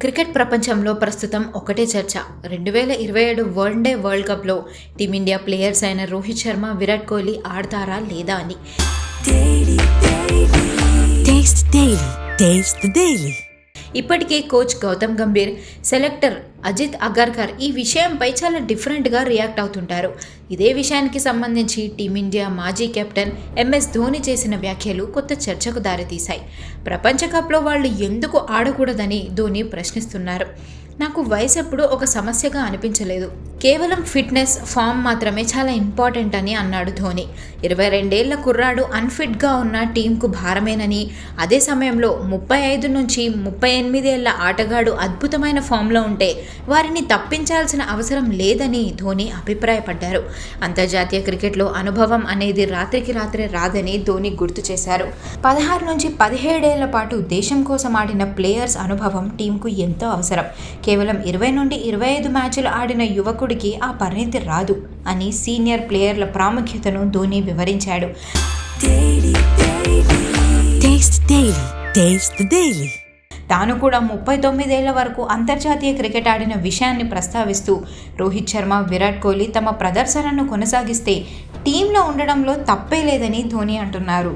Cricket ప్రపంచంలో ప్రస్తుతం ఒకటే చర్చ. రెండు వేల ఇరవై ఏడు వరల్డ్ డే వరల్డ్ కప్లో టీమిండియా ప్లేయర్స్ అయిన రోహిత్ శర్మ విరాట్ కోహ్లీ ఆడతారా లేదా అని. ఇప్పటికే కోచ్ గౌతమ్ గంభీర్ సెలెక్టర్ అజిత్ అగర్కర్ ఈ విషయంపై చాలా డిఫరెంట్గా రియాక్ట్ అవుతుంటారు. ఇదే విషయానికి సంబంధించి టీమిండియా మాజీ కెప్టెన్ ఎంఎస్ ధోని చేసిన వ్యాఖ్యలు కొత్త చర్చకు దారితీశాయి. ప్రపంచ కప్లో వాళ్ళు ఎందుకు ఆడకూడదని ధోని ప్రశ్నిస్తున్నారు. నాకు వయసు ఎప్పుడు ఒక సమస్యగా అనిపించలేదు. కేవలం ఫిట్నెస్ ఫామ్ మాత్రమే చాలా ఇంపార్టెంట్ అని అన్నాడు ధోని. ఇరవై రెండేళ్ళ కుర్రాడు అన్ఫిట్గా ఉన్న టీంకు భారమేనని అదే సమయంలో ముప్పై ఐదు నుంచి ముప్పై ఎనిమిదేళ్ళ ఆటగాడు అద్భుతమైన ఫామ్లో ఉంటే వారిని తప్పించాల్సిన అవసరం లేదని ధోని అభిప్రాయపడ్డారు. అంతర్జాతీయ క్రికెట్లో అనుభవం అనేది రాత్రికి రాత్రే రాదని ధోని గుర్తు చేశారు. పదహారు నుంచి పదిహేడేళ్ళ పాటు దేశం కోసం ఆడిన ప్లేయర్స్ అనుభవం టీంకు ఎంతో అవసరం. కేవలం ఇరవై నుండి ఇరవై ఐదు మ్యాచ్లు ఆడిన యువకుడికి ఆ పరిణితి రాదు అని సీనియర్ ప్లేయర్ల ప్రాముఖ్యతను ధోని వివరించాడు. Taste the Daily. తాను కూడా ముప్పై తొమ్మిదేళ్ళ వరకు అంతర్జాతీయ క్రికెట్ ఆడిన విషయాన్ని ప్రస్తావిస్తూ రోహిత్ శర్మ విరాట్ కోహ్లీ తమ ప్రదర్శనను కొనసాగిస్తే టీంలో ఉండడంలో తప్పే లేదని ధోని అంటున్నారు